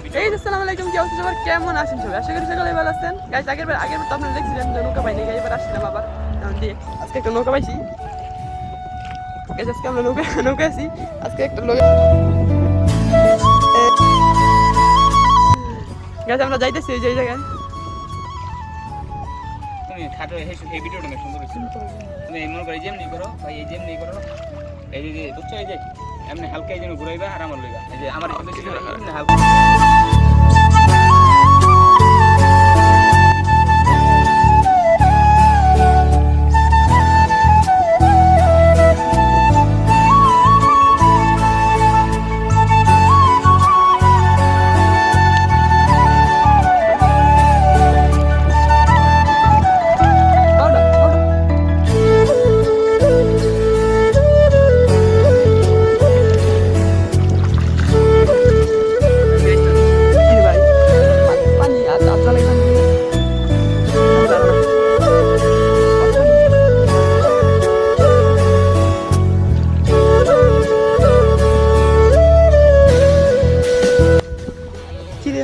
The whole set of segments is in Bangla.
এই আসসালামু আলাইকুম কি অবস্থা সবার? কেমন আছেন সবাই? আশা করি সকালে ভালো আছেন। গাইস আগের বার আগের বার তো আপনারা দেখছিলেন যে নৌকা পাইনি গাইস এবার আসছিলাম আবার। দিয়ে আজকে একটা নৌকা পাইছি। গাইস আজকে আমরা নৌকা নৌকা আছি। আজকে একটা নৌকা গাইস আমরা যাইতেছি ওই জায়গায়। তুমি খাটো এই ভিডিওটা অনেক সুন্দর হয়েছিল তুমি এই মনে করো যেমনি করো ভাই এই যেমনি করো। এই যে যে বুঝছ এই যে? এমনি হালকা এই যেন ঘুরাইবা আর আমার লইবা এই যে আমার হালকা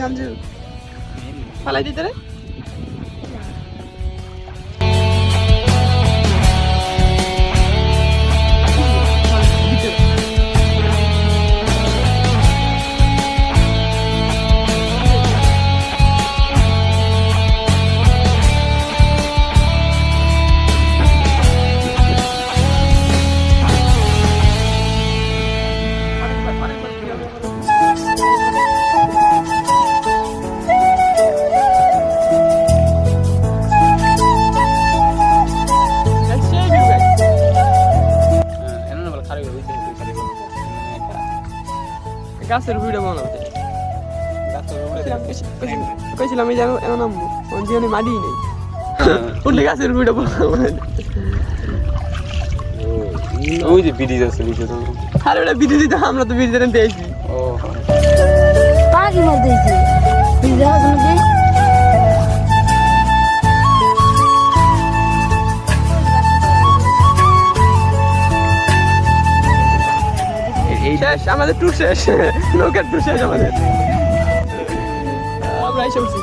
আমজু পালাই দিতে রে? গাছের ভিড়ে মনে হচ্ছে। কইছিলাম এই যে এমন ওর জীবনে মাটি নেই। উঠলে গাছের ভিডিও বানাবো ওই যে বিডি যাচ্ছে আর ওটা দিতে আমরা তো বিদি দিতে দিয়েছি ও পাখি শেষ আমাদের ট্যুর শেষ নৌকার ট্যুর শেষ আমাদের আমরা এসে উঠছি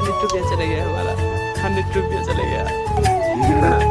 हंड्रेड रुपया चले गया हमारा हंड्रेड रुपया चले गया